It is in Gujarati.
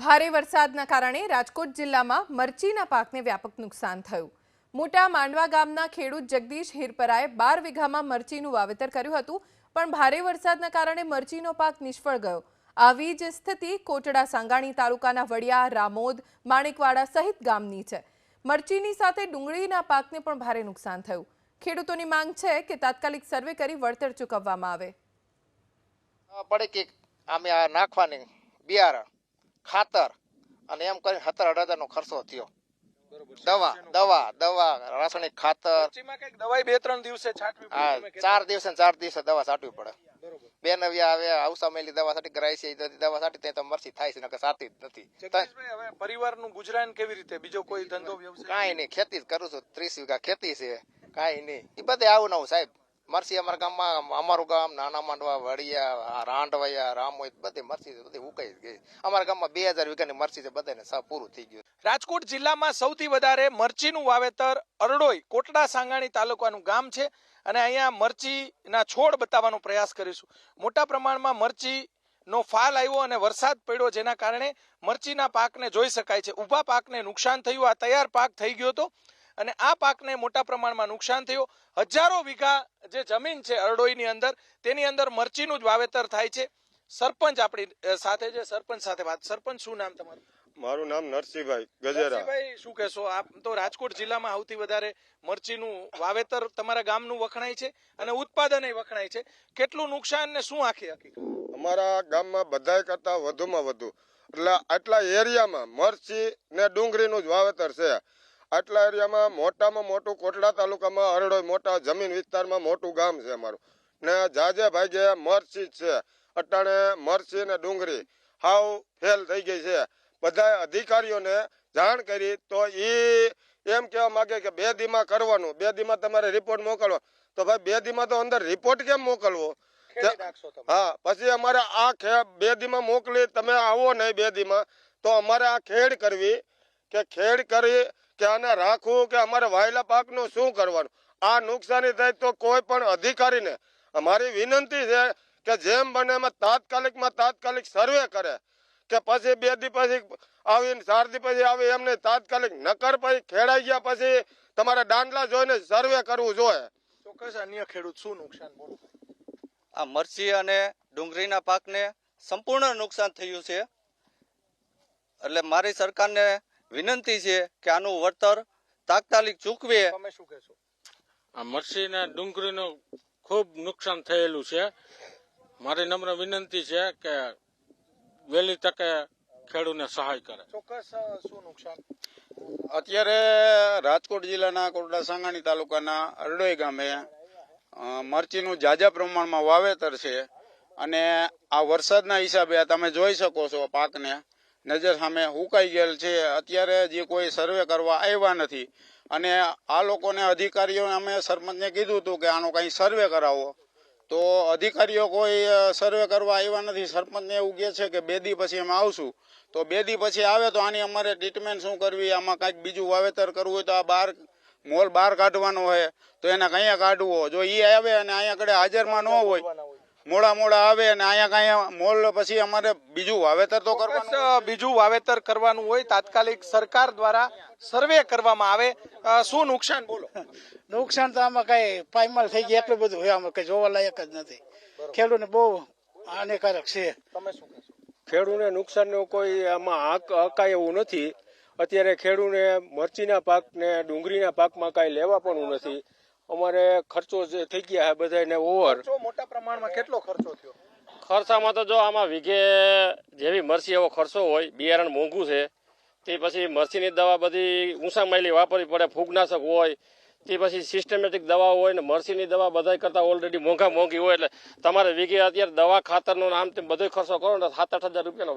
ભારે વરસાદના કારણે રાજકોટ જિલ્લામાં મરચીના પાકને વ્યાપક નુકસાન થયું. મોટા માંડવા ગામના ખેડૂત જગદીશ હિરપરાએ બાર વીઘામાં મરચીનું વાવેતર કર્યું હતું, પણ ભારે વરસાદના કારણે મરચીનો પાક નિષ્ફળ ગયો. આવી જ સ્થિતિ કોટડા, સાંગાણી તાલુકાના વડિયા, રામોદ, માણેકવાડા સહિત ગામની છે. મરચીની સાથે ડુંગળીના પાકને પણ ભારે નુકસાન થયું. ખેડૂતોની માંગ છે કે તાત્કાલિક સર્વે કરી વળતર ચૂકવવામાં આવે. પડે કે અમે આ નાખવાની બિયારણ ખાતર. અને એમ કરીને સત્તર અઢાર હજારનો ખર્ચો થયો. દવા દવા દવા રાસાયણિક ખાતર. દવાઈ બે ત્રણ દિવસે છાંટવી ચાર દિવસે ચાર દિવસે દવા છાંટવી પડે. બે નવ્યા આવે આવસા મેલી દવા છાંટી કરાય છે દવા છાંટી ત્યાં તો મરસી થાય છે નકર સાતી જ નથી. હવે પરિવારનું ગુજરાન કેવી રીતે? બીજો કોઈ ધંધો વ્યવસાય? કાંઈ નહીં ખેતી જ કરું છું. ત્રીસ વીઘા ખેતી છે કાંઈ નહીં. એ બધે આવું નવું સાહેબ. મરસી અમારા ગામમાં અમારું ગામ, નાના માંડવા, વડિયા રાંડવાયા, રામોઈ, બધી મરસી બધી ઉકાઈ ગઈ. અમારા ગામમાં બે હજાર વીઘાની મરસી છે, બધાને પૂરું થઈ ગયું. રાજકોટ જિલ્લામાં સૌથી વધારે મરચીનું વાવેતર અરડોઈ, કોટડા, સાંગાણી તાલુકાનું ગામ છે. અને અહીંયા મરચીના છોડ બતાવવાનો પ્રયાસ કરીશું. મોટા પ્રમાણમાં મરચી નો ફાલ આવ્યો અને વરસાદ પડ્યો જેના કારણે મરચીના પાકને જોઈ શકાય છે. ઊભા પાકને નુકસાન થયું. આ તૈયાર પાક થઈ ગયો હતો. અને આ પાકને મોટા પ્રમાણમાં નુકસાન થયું. હજારો વીઘા જે જમીન છે અરડોઈની અંદર તેની અંદર મરચીનું જ વાવેતર થાય છે. સરપંચ આપણી સાથે છે. સરપંચ સાથે વાત. સરપંચ શું નામ તમારું? મારું નામ નરસિંહભાઈ ગજેરા. શું કહેશો? આપ તો રાજકોટ જિલ્લામાં સૌથી વધારે મરચીનું વાવેતર તમારા ગામનું વખણાય છે અને ઉત્પાદન વખણાય છે. કેટલું નુકસાન ને શું આખી હકીકત? અમારા ગામમાં બધા કરતા વધુમાં વધુ. એટલે આટલા એરિયામાં મરચી ને ડુંગળીનું જ વાવેતર છે. આટલા એરિયામાં મોટામાં મોટું કોટડા તાલુકામાં અરડોઈ મોટા જમીન વિસ્તારમાં મોટું ગામ છે અમારું. ને જાજે ભાગે મરચી છે. અટાણે મરચી ને ડુંગળી. હાવ ફેલ થઈ ગઈ છે. બધા અધિકારીઓને જાણ કરી તો એ એમ કહેવા માંગે કે બે દીમાં કરવાનું. બે દીમાં તમારે રિપોર્ટ મોકલવો. તો ભાઈ બે દીમાં તો અંદર રિપોર્ટ કેમ મોકલવો? હા પછી અમારે આ ખે બે દીમાં મોકલી તમે આવો નહીં બે દીમાં. તો અમારે આ ખેડ કરવી કે ખેડ કરી કે આને રાખવું કે અમારે વાયેલા પાકનું શું કરવાનું? આ નુકસાની થાય તો કોઈ પણ અધિકારીને અમારી વિનંતી છે કે જેમ બને એમાં તાત્કાલિકમાં તાત્કાલિક સર્વે કરે. કે પછી બે દી પછી આવીને ચાર દી પછી આવી એમને તાત્કાલિક નકર પછી ખેડાઈ ગયા પછી તમારે દાંડલા જોઈને સર્વે કરવું જોઈએ. ચોક્કસ અન્ય ખેડૂત શું નુકસાન બોલો? આ મરચી અને ડુંગળીના પાકને સંપૂર્ણ નુકસાન થયું છે. એટલે મારી સરકારને વિનંતી છે કે આનું વળતર તાત્કાલિક ચૂકવે તમે શું કહેશો? આ મરસી ને ડુંગળીનું ખૂબ નુકસાન થયેલું છે. મારી નમ્ર વિનંતી છે કે વહેલી તકે ખેડૂતને સહાય કરે. ચોક્કસ શું નુકસાન? અત્યારે રાજકોટ જિલ્લાના કોરડા સાંગાણી તાલુકાના અરડોઈ ગામે મરચીનું જાજા પ્રમાણમાં વાવેતર છે અને આ વરસાદના હિસાબે આ તમે જોઈ શકો છો પાકને. નજર સામે હુકાઈ ગયેલ છે. અત્યારે જે કોઈ સર્વે કરવા આવ્યા નથી અને આ લોકોને અધિકારીઓને અમે સરપંચને કીધું હતું કે આનો કંઈ સર્વે કરાવો. તો અધિકારીઓ કોઈ સર્વે કરવા આવ્યા નથી. સરપંચને એવું કહે છે કે બે દી પછી અમે આવશું. તો બે દી પછી આવે તો આની અમારે ટ્રીટમેન્ટ શું કરવી? આમાં કાંઈક બીજું વાવેતર કરવું હોય તો આ બહાર મોલ બહાર કાઢવાનો હોય તો એને કંઈ કાઢવો જો એ આવે અને અહીંયા કડે હાજરમાં ન હોય મોડા મોડા આવે અને અહીંયા કાંઈ મોલ પછી અમારે બીજું વાવેતર તો કરવાનું બીજું વાવેતર કરવાનું હોય તાત્કાલિક સરકાર દ્વારા સર્વે કરવામાં આવે. શું નુકસાન બોલો. નુકસાન તો આમાં કઈ પાયમાલ થઈ ગયા એટલું બધું હોય આમાં કઈ જોવા લાયક જ નથી. ખેડૂતને બહુ હાનિકારક છે. તમે શું કહેશો? ખેડૂને નુકસાનનું કોઈ આમાં હાક હકાય એવું નથી. અત્યારે ખેડૂને મરચીના પાક ને ડુંગળીના પાકમાં કાંઈ લેવા પણ નથી. અમારે ખર્ચો થઈ ગયા છે બધાને ઓવર મોટા પ્રમાણમાં કેટલો ખર્ચો થયો? ખર્ચામાં તો જો આમાં વીઘે જેવી મરસી એવો ખર્ચો હોય બિયારણ મોંઘું છે તે પછી મરસીની દવા બધી ઊંચા માયલી વાપરવી પડે ફૂગનાશક હોય તે પછી સિસ્ટમેટિક દવા હોય ને મરસીની દવા બધા કરતાં ઓલરેડી મોંઘા મોંઘી હોય એટલે તમારે વીઘે અત્યારે દવા ખાતરનો આમ તેમ બધો ખર્ચો કરો ને સાત આઠ હજાર રૂપિયાનો